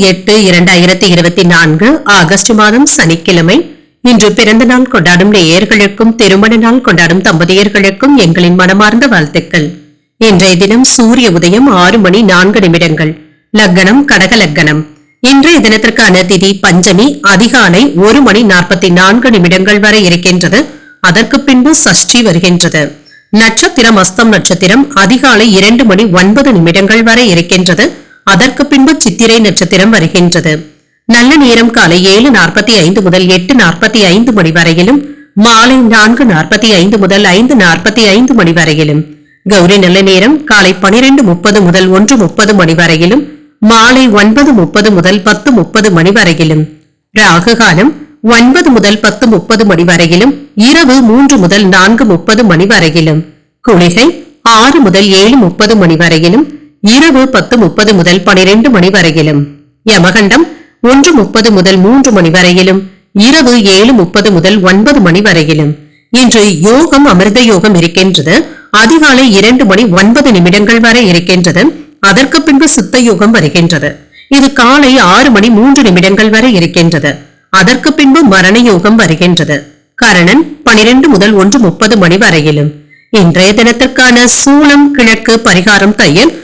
எட்டு இரண்டாயிரத்தி இருபத்தி நான்கு ஆகஸ்ட் மாதம் சனிக்கிழமை. இன்று பிறந்த நாள் கொண்டாடும் நேயர்களுக்கும் திருமண நாள் கொண்டாடும் தம்பதியர்களுக்கும் எங்களின் மனமார்ந்த வாழ்த்துக்கள். இன்றைய தினம் சூரிய உதயம் ஆறு மணி நான்கு நிமிடங்கள். லக்கணம் கடக லக்கணம் இன்றைய தினத்திற்கான திதி பஞ்சமி அதிகாலை ஒரு மணி நாற்பத்தி நான்கு நிமிடங்கள் வரை இருக்கின்றது. அதற்கு பின்பு சஷ்டி வருகின்றது. நட்சத்திரம் அஸ்தம் நட்சத்திரம் அதிகாலை இரண்டு மணி ஒன்பது நிமிடங்கள் வரை இருக்கின்றது. அதற்கு பின்பு சித்திரை நட்சத்திரம் வருகின்றது. நல்ல நேரம் காலை ஏழு நாற்பத்தி ஐந்து முதல் எட்டு நாற்பத்தி ஐந்து மணி வரையிலும் மாலை நான்கு நாற்பத்தி ஐந்து முதல் ஐந்து நாற்பத்தி ஐந்து மணி வரையிலும் கௌரி நல்ல நேரம் காலை பனிரெண்டு முப்பது முதல் ஒன்று முப்பது மணி வரையிலும் மாலை ஒன்பது முப்பது முதல் பத்து முப்பது மணி வரையிலும் ராகு காலம் ஒன்பது முதல் பத்து முப்பது மணி வரையிலும் இரவு மூன்று முதல் நான்கு முப்பது மணி வரையிலும் குளிகை ஆறு முதல் ஏழு முப்பது மணி வரையிலும் இரவு பத்து முப்பது முதல் பனிரெண்டு மணி வரையிலும். யமகண்டம் ஒன்று முப்பது முதல் மூன்று மணி வரையிலும். இரவு ஏழு முப்பது முதல் ஒன்பது மணி வரையிலும். இன்று யோகம் அமிர்த யோகம் இருக்கின்றது. அதிகாலை இரண்டு மணி ஒன்பது நிமிடங்கள் வரை இருக்கின்றது. அதற்கு பின்பு சித்த யோகம் வருகின்றது. இது காலை ஆறு மணி மூன்று நிமிடங்கள் வரை இருக்கின்றது. அதற்கு பின்பு மரண யோகம் வருகின்றது. கரணன் பனிரெண்டு முதல் ஒன்று முப்பது மணி வரையிலும். இன்றைய தினத்திற்கான சூளம் கிழக்கு பரிகாரம் தையல்